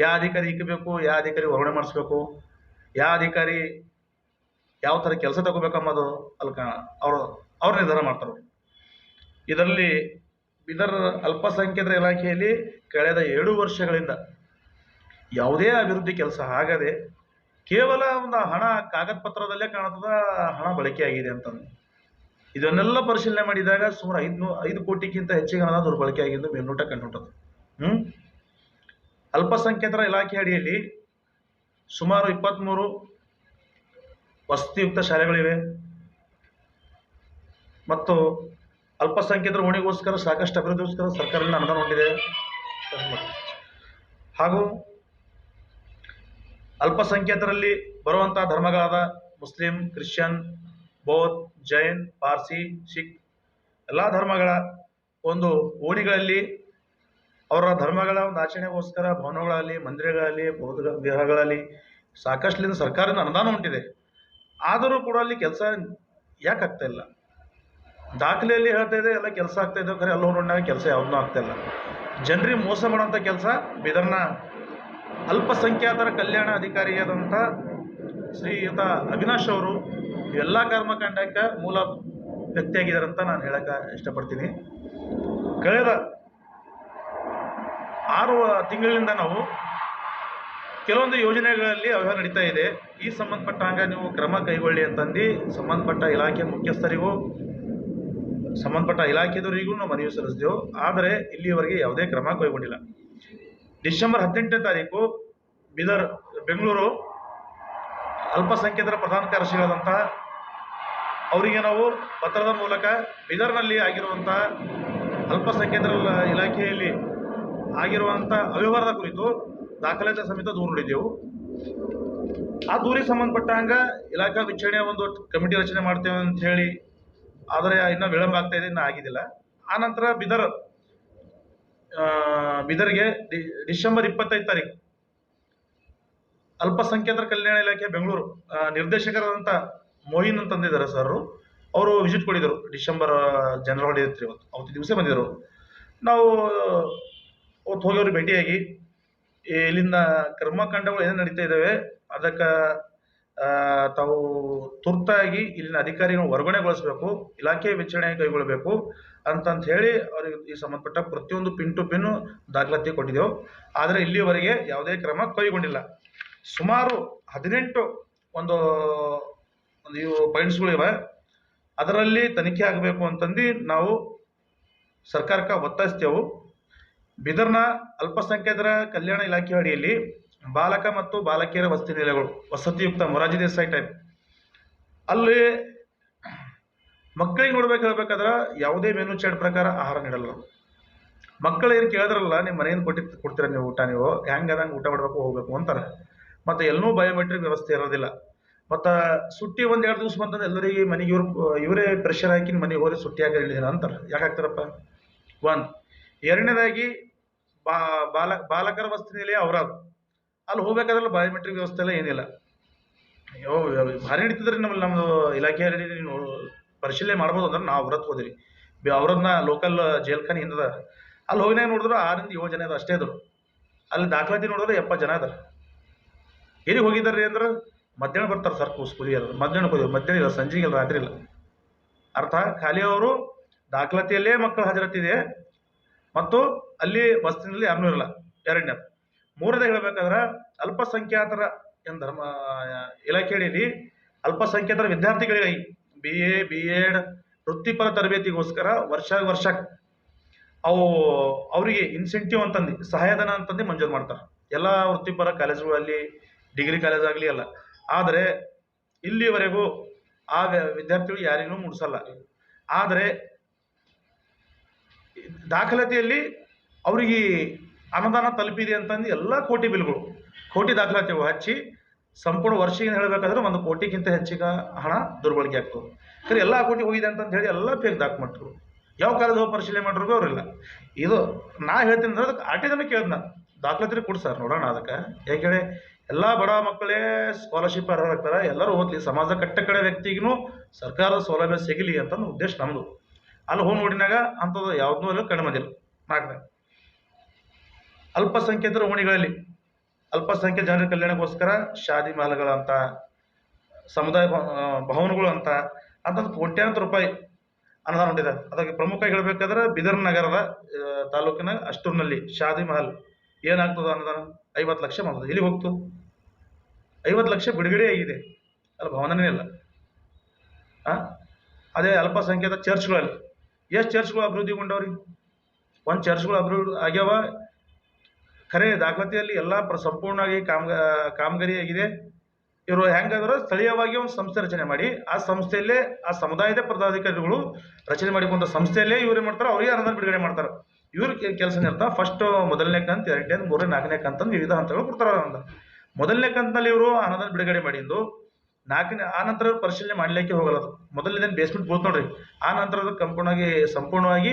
ಯಾವ ಅಧಿಕಾರಿ ಇಕ್ಕಬೇಕು ಯಾವ ಅಧಿಕಾರಿ ವರ್ಗಾವಣೆ ಮಾಡಿಸ್ಬೇಕು ಯಾವ ಅಧಿಕಾರಿ ಯಾವ ಥರ ಕೆಲಸ ತಗೋಬೇಕಂಬುದು ಅಲ್ಲಿ ಕಾಣ ಅವರು ಅವ್ರು ನಿರ್ಧಾರ ಮಾಡ್ತಾರೆ. ಇದರಲ್ಲಿ ಇದರ ಅಲ್ಪಸಂಖ್ಯಾತರ ಇಲಾಖೆಯಲ್ಲಿ ಕಳೆದ ಏಳು ವರ್ಷಗಳಿಂದ ಯಾವುದೇ ಅಭಿವೃದ್ಧಿ ಕೆಲಸ ಆಗದೆ ಕೇವಲ ಒಂದು ಹಣ ಕಾಗದ ಪತ್ರದಲ್ಲೇ ಕಾಣುತ್ತದ ಹಣ ಬಳಕೆಯಾಗಿದೆ ಅಂತಂದು. ಇದನ್ನೆಲ್ಲ ಪರಿಶೀಲನೆ ಮಾಡಿದಾಗ ಸುಮಾರು ಐದು ಐದು ಕೋಟಿಗಿಂತ ಹೆಚ್ಚಿಗೆ ಹಣ ದುರ್ಬಳಕೆ ಆಗಿದ್ದು ಮೇಲ್ನೋಟ ಕಂಡುಂಟದು ಹ್ಞೂ ಅಲ್ಪಸಂಖ್ಯಾತರ ಇಲಾಖೆ ಅಡಿಯಲ್ಲಿ ಸುಮಾರು ಇಪ್ಪತ್ತ್ಮೂರು ವಸತಿಯುಕ್ತ ಶಾಲೆಗಳಿವೆ. ಮತ್ತು ಅಲ್ಪಸಂಖ್ಯಾತರ ಓಣಿಗೋಸ್ಕರ ಸಾಕಷ್ಟು ಅಭಿವೃದ್ಧಿಗೋಸ್ಕರ ಸರ್ಕಾರದಿಂದ ಅನುದಾನ ಹಾಗೂ ಅಲ್ಪಸಂಖ್ಯಾತರಲ್ಲಿ ಬರುವಂಥ ಧರ್ಮಗಳಾದ ಮುಸ್ಲಿಂ, ಕ್ರಿಶ್ಚಿಯನ್, ಬೌದ್ಧ, ಜೈನ್, ಪಾರ್ಸಿ, ಸಿಖ್, ಎಲ್ಲ ಧರ್ಮಗಳ ಒಂದು ಓಣಿಗಳಲ್ಲಿ ಅವರ ಧರ್ಮಗಳ ಒಂದು ಆಚರಣೆಗೋಸ್ಕರ ಭವನಗಳಲ್ಲಿ ಮಂದಿರಗಳಲ್ಲಿ ಬೌದ್ಧ ವಿಹಾರಗಳಲ್ಲಿ ಸಾಕಷ್ಟು ಸರ್ಕಾರದ ಅನುದಾನ ಹೊಂಟಿದೆ ಆದರೂ ಕೂಡ ಅಲ್ಲಿ ಕೆಲಸ ಯಾಕೆ ಆಗ್ತಾ ಇಲ್ಲ? ದಾಖಲೆಯಲ್ಲಿ ಹೇಳ್ತಾ ಇದೆ ಎಲ್ಲ ಕೆಲಸ ಆಗ್ತಾ ಇದೆ ಖರೆ ಎಲ್ಲ ನೋಡಿದಾಗ ಕೆಲಸ ಯಾವುದೂ ಆಗ್ತಾ ಇಲ್ಲ. ಜನರಿಗೆ ಮೋಸ ಮಾಡೋಂಥ ಕೆಲಸ ಬಿದರ್ನ ಅಲ್ಪಸಂಖ್ಯಾತರ ಕಲ್ಯಾಣ ಅಧಿಕಾರಿಯಾದಂಥ ಶ್ರೀಯುತ ಅವಿನಾಶ್ ಅವರು ಎಲ್ಲ ಕರ್ಮಕಾಂಡಕ್ಕೆ ಮೂಲ ವ್ಯಕ್ತಿಯಾಗಿದ್ದಾರೆ ಅಂತ ನಾನು ಹೇಳಕ್ಕೆ ಇಷ್ಟಪಡ್ತೀನಿ. ಕಳೆದ ಆರು ತಿಂಗಳಿನಿಂದ ನಾವು ಕೆಲವೊಂದು ಯೋಜನೆಗಳಲ್ಲಿ ಅವ್ಯವಹಾರ ನಡೀತಾ ಇದೆ. ಈ ಸಂಬಂಧಪಟ್ಟಾಗ ನೀವು ಕ್ರಮ ಕೈಗೊಳ್ಳಿ ಅಂತಂದು ಸಂಬಂಧಪಟ್ಟ ಇಲಾಖೆ ಮುಖ್ಯಸ್ಥರಿಗೂ, ಸಂಬಂಧಪಟ್ಟ ಇಲಾಖೆದವರಿಗೂ ನಾವು ಮನವಿ ಸಲ್ಲಿಸಿದೆವು. ಆದರೆ ಇಲ್ಲಿಯವರೆಗೆ ಯಾವುದೇ ಕ್ರಮ ಕೈಗೊಂಡಿಲ್ಲ. ಡಿಸೆಂಬರ್ ಹದಿನೆಂಟನೇ ತಾರೀಕು ಬೀದರ್, ಬೆಂಗಳೂರು ಅಲ್ಪಸಂಖ್ಯಾತರ ಪ್ರಧಾನ ಕಾರ್ಯದರ್ಶಿಗಳಾದಂಥ ಅವರಿಗೆ ನಾವು ಪತ್ರದ ಮೂಲಕ ಬೀದರ್ನಲ್ಲಿ ಆಗಿರುವಂಥ ಅಲ್ಪಸಂಖ್ಯಾತರ ಇಲ- ಇಲಾಖೆಯಲ್ಲಿ ಆಗಿರುವಂಥ ಅವ್ಯವಹಾರದ ಕುರಿತು ದಾಖಲಾತಿ ಸಮೇತ ದೂರು ನೀಡಿದ್ದೆವು. ಆ ದೂರಿಗೆ ಸಂಬಂಧಪಟ್ಟಂಗ ಇಲಾಖಾ ವಿಚಾರಣೆಯ ಒಂದು ಕಮಿಟಿ ರಚನೆ ಮಾಡ್ತೇವೆ ಅಂತ ಹೇಳಿ ಆದರೆ ಇನ್ನೂ ವಿಳಂಬ ಆಗ್ತಾ ಇದೆ, ಇನ್ನೂ ಆಗಿದ್ದಿಲ್ಲ ಆ ನಂತರ ಬಿದರ್ ಬಿದರ್ಗೆ ಡಿಸೆಂಬರ್ ಇಪ್ಪತ್ತೈದು ತಾರೀಕು ಅಲ್ಪಸಂಖ್ಯಾತರ ಕಲ್ಯಾಣ ಇಲಾಖೆ ಬೆಂಗಳೂರು ನಿರ್ದೇಶಕರಾದಂಥ ಮೋಹಿನ್ ಅಂತಂದಿದ್ದಾರೆ ಸರ್ ಅವರು ವಿಸಿಟ್ ಕೊಡಿದರು ಡಿಸೆಂಬರ್ ಜನರಲ್ ಹಾಲಿಡೇ ಇತ್ತು ಇವತ್ತು ಅವತ್ತು ದಿವಸ ಬಂದಿದ್ದರು. ನಾವು ಅವತ್ತು ಹೋಗಿ ಅವ್ರಿಗೆ ಭೇಟಿಯಾಗಿ ಇಲ್ಲಿನ ಕರ್ಮಕಾಂಡಗಳು ಏನು ನಡೀತಾ ಇದ್ದಾವೆ ಅದಕ್ಕೆ ತಾವು ತುರ್ತಾಗಿ ಇಲ್ಲಿನ ಅಧಿಕಾರಿಗಳನ್ನು ವರ್ಗಾವಣೆಗೊಳಿಸಬೇಕು ಇಲಾಖೆ ವಿಚಾರಣೆ ಕೈಗೊಳ್ಳಬೇಕು ಅಂತಂತ ಹೇಳಿ ಅವರಿಗೆ ಈ ಸಂಬಂಧಪಟ್ಟ ಪ್ರತಿಯೊಂದು ಪಿನ್ ಟು ಪಿನ್ ದಾಖಲಾತಿ ಕೊಟ್ಟಿದ್ದೆವು. ಆದರೆ ಇಲ್ಲಿವರೆಗೆ ಯಾವುದೇ ಕ್ರಮ ಕೈಗೊಂಡಿಲ್ಲ. ಸುಮಾರು ಹದಿನೆಂಟು ಒಂದು ಒಂದು ಇವು ಪಾಯಿಂಟ್ಸ್ಗಳಿವೆ ಅದರಲ್ಲಿ ತನಿಖೆ ಆಗಬೇಕು ಅಂತಂದು ನಾವು ಸರ್ಕಾರಕ್ಕೆ ಒತ್ತಾಯಿಸ್ತೇವೆ. ಬಿದರ್ನ ಅಲ್ಪಸಂಖ್ಯಾತರ ಕಲ್ಯಾಣ ಇಲಾಖೆ ಅಡಿಯಲ್ಲಿ ಬಾಲಕ ಮತ್ತು ಬಾಲಕಿಯರ ವಸತಿ ನಿಲಯಗಳು, ವಸತಿಯುಕ್ತ ಮೊರಾಜಿ ದೇಸಾಯಿ ಟೈಪ್ ಅಲ್ಲಿ ಮಕ್ಕಳಿಗೆ ನೋಡ್ಬೇಕು ಹೇಳ್ಬೇಕಾದ್ರೆ ಯಾವುದೇ ಮೆನು ಚಾರ್ಟ್ ಪ್ರಕಾರ ಆಹಾರ ನೀಡಲ್ಲ. ಮಕ್ಕಳು ಏನು ಕೇಳಿದ್ರಲ್ಲ ನಿಮ್ಮ ಮನೆಯಿಂದ ಕೊಟ್ಟಿ ಕೊಡ್ತೀರ ನೀವು ಊಟ ನೀವು? ಹೆಂಗೆ ಅದಂಗೆ ಊಟ ಮಾಡಬೇಕು, ಹೋಗ್ಬೇಕು? ಅಂತಾರೆ. ಮತ್ತು ಎಲ್ಲೂ ಬಯೋಮೆಟ್ರಿಕ್ ವ್ಯವಸ್ಥೆ ಇರೋದಿಲ್ಲ. ಮತ್ತು ಸುಟ್ಟಿ ಒಂದು ಎರಡು ದಿವಸ ಬಂತಂದ್ರೆ ಎಲ್ಲರಿಗೆ ಮನೆಗೆ ಇವ್ರು, ಇವರೇ ಪ್ರೆಷರ್ ಹಾಕಿ ಮನೆಗೆ ಹೋದ್ರೆ ಸುಟ್ಟಿ ಹಾಕಿ ಅಂತಾರೆ. ಯಾಕೆ ಹಾಕ್ತಾರಪ್ಪ? ಒಂದು ಎರಡನೇದಾಗಿ ಬಾಲ, ಬಾಲಕರ ವಸತಿ ನಿಲಯ ಅವರದು. ಅಲ್ಲಿ ಹೋಗ್ಬೇಕಾದ್ರೆ ಬಯೋಮೆಟ್ರಿಕ್ ವ್ಯವಸ್ಥೆ ಎಲ್ಲ ಏನಿಲ್ಲ. ಅಯ್ಯೋ, ಭಾರಿ ನಡೀತದ್ರಿ ನಮ್ಮಲ್ಲಿ ನಮ್ಮದು ಇಲಾಖೆ ನೀವು ಪರಿಶೀಲನೆ ಮಾಡ್ಬೋದು ಅಂದ್ರೆ ನಾವು ಅವ್ರದ್ದು ಹೋದಿರಿ. ಅವ್ರನ್ನ ಲೋಕಲ್ ಜೇಲ್ಖಾನೆ ಹಿಂದದ ಅಲ್ಲಿ ಹೋಗಿನಾಗ ನೋಡಿದ್ರು ಆರಿಂದ ಏಳು ಜನ ಇದ್ರು, ಅಷ್ಟೇ ಇದ್ರು. ಅಲ್ಲಿ ದಾಖಲಾತಿ ನೋಡಿದ್ರೆ ಎಪ್ಪತ್ತು ಜನ ಅದಾರ ಎಲ್ಲಿಗೆ ಹೋಗಿದ್ದಾರ್ರಿ ಅಂದ್ರೆ? ಮಧ್ಯಾಹ್ನ ಬರ್ತಾರೆ ಸರ್ ಸ್ಕೂಲಿಯಾದ ಮಧ್ಯಾಹ್ನ ಹೋಗಿದ್ರು ಮಧ್ಯಾಹ್ನ ಇಲ್ಲ, ಸಂಜೆಗೆ ಇಲ್ಲ, ರಾತ್ರಿ ಇಲ್ಲ. ಅರ್ಥ? ಖಾಲಿ ಅವರು ದಾಖಲಾತಿಯಲ್ಲೇ ಮಕ್ಕಳು ಹಾಜರಾತಿದೆ ಮತ್ತು ಅಲ್ಲಿ ವಸ್ತಿನಲ್ಲಿ ಯಾರನ್ನೂ ಇರಲ್ಲ. ಎರಡನೇ ಮೂರನೇ ಹೇಳಬೇಕಾದ್ರೆ ಅಲ್ಪಸಂಖ್ಯಾತರ ಏನು ಧರ್ಮ ಇಲಾಖೆ ಅಡಿಯಲ್ಲಿ ಅಲ್ಪಸಂಖ್ಯಾತರ ವಿದ್ಯಾರ್ಥಿಗಳಿಗಾಗಿ ಬಿ ಎ ಬಿ ಎಡ್ ವೃತ್ತಿಪರ ತರಬೇತಿಗೋಸ್ಕರ ವರ್ಷ ವರ್ಷ ಅವು ಅವರಿಗೆ ಇನ್ಸೆಂಟಿವ್ ಅಂತಂದು, ಸಹಾಯಧನ ಅಂತಂದು ಮಂಜೂರು ಮಾಡ್ತಾರೆ. ಎಲ್ಲ ವೃತ್ತಿಪರ ಕಾಲೇಜುಗಳಲ್ಲಿ, ಡಿಗ್ರಿ ಕಾಲೇಜ್ ಆಗಲಿ ಅಲ್ಲ. ಆದರೆ ಇಲ್ಲಿವರೆಗೂ ಆ ವಿದ್ಯಾರ್ಥಿಗಳು ಯಾರಿಗೂ ಮುಡಿಸಲ್ಲ. ಆದರೆ ದಾಖಲಾತಿಯಲ್ಲಿ ಅವರಿಗೆ ಅನುದಾನ ತಲುಪಿದೆ ಅಂತಂದು ಎಲ್ಲ ಕೋಟಿ ಬಿಲ್ಗಳು, ಕೋಟಿ ದಾಖಲಾತಿ ಹಚ್ಚಿ ಸಂಪೂರ್ಣ ವರ್ಷಕ್ಕೆ ಹೇಳಬೇಕಾದ್ರೆ ಒಂದು ಕೋಟಿಗಿಂತ ಹೆಚ್ಚಿಗೆ ಹಣ ದುರ್ಬಳಕೆ ಆಗ್ತದೆ. ಸರಿ, ಎಲ್ಲ ಕೋಟಿ ಹೋಗಿದೆ ಅಂತಂದು ಹೇಳಿ ಎಲ್ಲ ಫೇಕ್ ದಾಖಮಟ್ರು ಯಾವ ಕಾಲದ ಹೋಗಿ ಪರಿಶೀಲನೆ ಮಾಡಿದ್ರು ಅವರಿಲ್ಲ ಇದು ನಾ ಹೇಳ್ತೀನಿ ಅಂದ್ರೆ ಅದಕ್ಕೆ ಆರ್ ಕೇಳಿದ್ನ ದಾಖಲಾತಿ ಕೊಡಿ ಸರ್, ನೋಡೋಣ ಅದಕ್ಕೆ. ಯಾಕೆ ಎಲ್ಲ ಬಡ ಮಕ್ಕಳೇ ಸ್ಕಾಲರ್ಶಿಪ್ ಅರ್ಹರಾಗ್ತಾರೆ, ಎಲ್ಲರೂ ಓದಲಿ. ಸಮಾಜ ಕಟ್ಟ ಕಡೆ ವ್ಯಕ್ತಿಗೂ ಸರ್ಕಾರದ ಸೌಲಭ್ಯ ಸಿಗಲಿ ಅಂತಂದು ಉದ್ದೇಶ ನಮ್ಮದು ಅಲ್ಲಿ ಹೋಗಿ ನೋಡಿನಾಗ ಅಂಥದ್ದು ಯಾವುದೂ ಅಲ್ಲಿ ಕಡಿಮೆ ಬಂದಿಲ್ಲ ನಾಲ್ಕನೇ. ಅಲ್ಪಸಂಖ್ಯಾತರ ಓಣಿಗಳಲ್ಲಿ, ಅಲ್ಪಸಂಖ್ಯಾತ ಜನರ ಕಲ್ಯಾಣಕ್ಕೋಸ್ಕರ ಶಾದಿ ಮಹಲ್ಗಳಂತ ಸಮುದಾಯ ಭವನಗಳು ಅಂತ ಅಂತಂದು ಕೋಟ್ಯಾಂತರ ರೂಪಾಯಿ ಅನುದಾನ ಹೊಂದಿದೆ. ಅದಕ್ಕೆ ಪ್ರಮುಖ ಹೇಳಬೇಕಾದ್ರೆ ಬಿದರ್ ನಗರದ ತಾಲೂಕಿನ ಅಷ್ಟೂರ್ನಲ್ಲಿ ಶಾದಿ ಮಹಲ್ ಏನಾಗ್ತದ ಅನುದಾನ ಐವತ್ತು ಲಕ್ಷ ಮಾಡ್ತದೆ. ಇಲ್ಲಿ ಹೋಗ್ತು? ಐವತ್ತು ಲಕ್ಷ ಬಿಡುಗಡೆ ಆಗಿದೆ. ಅಲ್ಲಿ ಭವನನೇ ಇಲ್ಲ? ಅದೇ ಅಲ್ಪಸಂಖ್ಯಾತ ಚರ್ಚ್ಗಳಲ್ಲಿ. ಎಷ್ಟು ಚರ್ಚ್ಗಳು ಅಭಿವೃದ್ಧಿಗೊಂಡವ್ರಿ ಒಂದು ಚರ್ಚ್ಗಳು ಅಭಿವೃದ್ಧಿ ಆಗ್ಯಾವ. ಖರೆ ದಾಖಲಾತಿಯಲ್ಲಿ ಎಲ್ಲ ಪ್ರ ಸಂಪೂರ್ಣವಾಗಿ ಕಾಮಗ ಕಾಮಗಾರಿ ಆಗಿದೆ ಇವರು ಹೆಂಗಾದ್ರೆ ಸ್ಥಳೀಯವಾಗಿ ಒಂದು ಸಂಸ್ಥೆ ರಚನೆ ಮಾಡಿ, ಆ ಸಂಸ್ಥೆಯಲ್ಲೇ ಆ ಸಮುದಾಯದ ಪದಾಧಿಕಾರಿಗಳು ರಚನೆ ಮಾಡಿಕೊಂಡ ಸಂಸ್ಥೆಯಲ್ಲೇ ಇವ್ರು ಏನು ಮಾಡ್ತಾರೆ ಅವರಿಗೆ ಅನುದಾನ ಬಿಡುಗಡೆ ಮಾಡ್ತಾರೆ. ಇವ್ರ ಕೆಲಸ ಇರ್ತಾ ಫಸ್ಟ್ ಮೊದಲನೇ ಕಂತ ಎರಡನೇ ಮೂರನೇ, ನಾಲ್ಕನೇ ಕಂತಂದು ವಿವಿಧ ಹಂತಗಳು ಕೊಡ್ತಾರೆ ಅನುದಾನ ಮೊದಲನೇ ಕಂತಲ್ಲಿ ಇವರು ಅನುದಾನ ಬಿಡುಗಡೆ ಮಾಡಿದ್ದು ನಾಲ್ಕನೇ, ಆ ನಂತರ ಪರಿಶೀಲನೆ ಮಾಡ್ಲಿಕ್ಕೆ ಹೋಗಲ್ಲ ಅದು. ಮೊದಲನೇದೇನು ಬೇಸ್ಮೆಂಟ್ ಬೋತ್ ನೋಡ್ರಿ. ಆ ನಂತರ ಅದು ಸಂಪೂರ್ಣವಾಗಿ ಸಂಪೂರ್ಣವಾಗಿ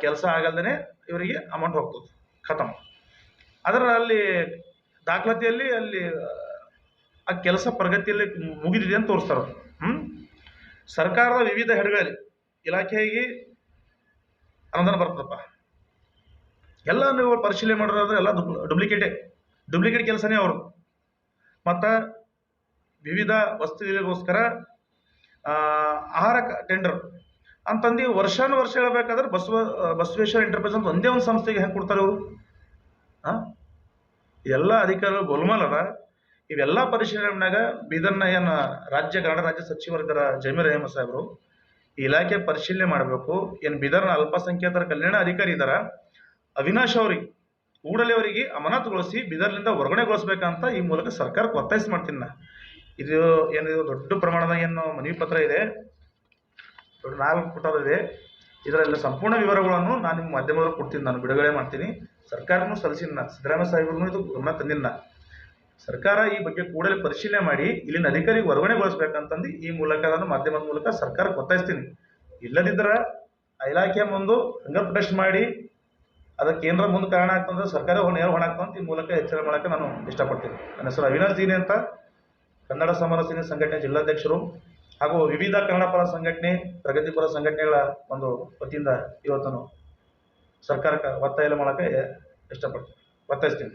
ಕೆಲಸ ಆಗಲ್ದೇ ಇವರಿಗೆ ಅಮೌಂಟ್ ಹೋಗ್ತದೆ. ಖತಮ್. ಅದರ ಅಲ್ಲಿ ದಾಖಲಾತಿಯಲ್ಲಿ ಅಲ್ಲಿ, ಆ ಕೆಲಸ ಪ್ರಗತಿಯಲ್ಲಿ ಮುಗಿದಿದೆ ಅಂತ ತೋರಿಸ್ತಾರೆ ಹ್ಮ್? ಸರ್ಕಾರದ ವಿವಿಧ ಹೆಡ್ಗಳಲ್ಲಿ ಇಲಾಖೆಗೆ ಅನುದಾನ ಬರ್ತದಪ್ಪ. ಎಲ್ಲ ನೀವು ಪರಿಶೀಲನೆ ಮಾಡೋದಾದ್ರೆ ಎಲ್ಲ ಡುಪ್ಲಿಕೇಟೇ ಡುಪ್ಲಿಕೇಟ್ ಕೆಲಸನೇ ಅವರು ಮತ್ತು ವಿವಿಧ ವಸ್ತುಗಳಿಗೋಸ್ಕರ ಆಹಾರ ಟೆಂಡರ್ ಅಂತಂದು ವರ್ಷಾನು ವರ್ಷ ಹೇಳಬೇಕಾದ್ರೆ ಬಸವ, ಬಸವೇಶ್ವರ ಎಂಟರ್ಪ್ರೈಸ್ ಅಂತ ಒಂದೇ ಒಂದು ಸಂಸ್ಥೆಗೆ ಹೆಂಗೆ ಕೊಡ್ತಾರೆ ಅವರು ಎಲ್ಲ ಅಧಿಕಾರಿಗಳು ಗೋಲ್ಮಾಲ್ ಅದ. ಇವೆಲ್ಲ ಪರಿಶೀಲನೆಯಾಗ ಬೀದರ್ನ ಏನು ರಾಜ್ಯ, ಕನ್ನಡ ರಾಜ್ಯ ಸಚಿವರಿದ್ದಾರ ಜಮೀರ್ ಅಹಮದ್ ಸಾಹೇಬರು ಇಲಾಖೆ ಪರಿಶೀಲನೆ ಮಾಡಬೇಕು. ಏನು ಬೀದರ್ನ ಅಲ್ಪಸಂಖ್ಯಾತರ ಕಲ್ಯಾಣ ಅಧಿಕಾರಿ ಇದ್ದಾರ ಅವಿನಾಶ್ ಅವ್ರಿಗೆ, ಕೂಡಲೇ ಅವರಿಗೆ ಅಮಾನತುಗೊಳಿಸಿ ಬೀದರ್ನಿಂದ ಹೊರಗಡೆಗೊಳಿಸ್ಬೇಕಂತ ಈ ಮೂಲಕ ಸರ್ಕಾರಕ್ಕೆ ಒತ್ತಾಯಿಸಿ ಮಾಡ್ತೀನಿ ನಾ. ಇದು ಏನು ದೊಡ್ಡ ಪ್ರಮಾಣದ ಏನು ಮನವಿ ಪತ್ರ ಇದೆ. ದೊಡ್ಡ ನಾಲ್ಕು ಪುಟದ ಇದೆ. ಇದರಲ್ಲಿ ಸಂಪೂರ್ಣ ವಿವರಗಳನ್ನು ನಾನು ನಿಮ್ಮ ಮಾಧ್ಯಮದವರು ಕೊಡ್ತೀನಿ, ನಾನು ಬಿಡುಗಡೆ ಮಾಡ್ತೀನಿ. ಸರ್ಕಾರನೂ ಸಲ್ಲಿಸಿಲ್ಲ, ಸಿದ್ದರಾಮಯ್ಯ ಸಾಹೇಬ್ರು ಇದು ಗಮನ ತಂದಿಲ್ಲ. ಸರ್ಕಾರ ಈ ಬಗ್ಗೆ ಕೂಡಲೇ ಪರಿಶೀಲನೆ ಮಾಡಿ, ಇಲ್ಲಿನ ಅಧಿಕಾರಿಗೆ ವರ್ಗಣೆಗೊಳಿಸ್ಬೇಕಂತಂದು ಈ ಮೂಲಕ ನಾನು ಮಾಧ್ಯಮದ ಮೂಲಕ ಸರ್ಕಾರಕ್ಕೆ ಒತ್ತಾಯಿಸ್ತೀನಿ. ಇಲ್ಲದಿದ್ದರೆ ಇಲಾಖೆ ಮುಂದೆ ಪ್ರೊಟೆಸ್ಟ್ ಮಾಡಿ, ಅದಕ್ಕೆ ಏನಾರ ಮುಂದೆ ಕಾರಣ ಆಗ್ತಂದ್ರೆ ಸರ್ಕಾರ ನೇರ ಹೊಣಾಗ್ತಂತ ಈ ಮೂಲಕ ಎಚ್ಚರ ಮಾಡೋಕ್ಕೆ ನಾನು ಇಷ್ಟಪಡ್ತೀನಿ. ನನ್ನ ಹೆಸರು ಅವಿನಾಶ್ ದೀನಿ ಅಂತ. ಕನ್ನಡ ಸಮರ ಸೇನೆ ಸಂಘಟನೆ ಜಿಲ್ಲಾಧ್ಯಕ್ಷರು ಹಾಗೂ ವಿವಿಧ ಕನ್ನಡ ಪರ ಸಂಘಟನೆ ಪ್ರಗತಿಪರ ಸಂಘಟನೆಗಳ ಒಂದು ವತಿಯಿಂದ ಇವತ್ತನ್ನು ಸರ್ಕಾರಕ್ಕೆ ಒತ್ತಾಯ ಮಾಡೋಕ್ಕೆ ಇಷ್ಟಪಡ್ತೀನಿ. ಒತ್ತಾಯಿಸ್ತೀನಿ.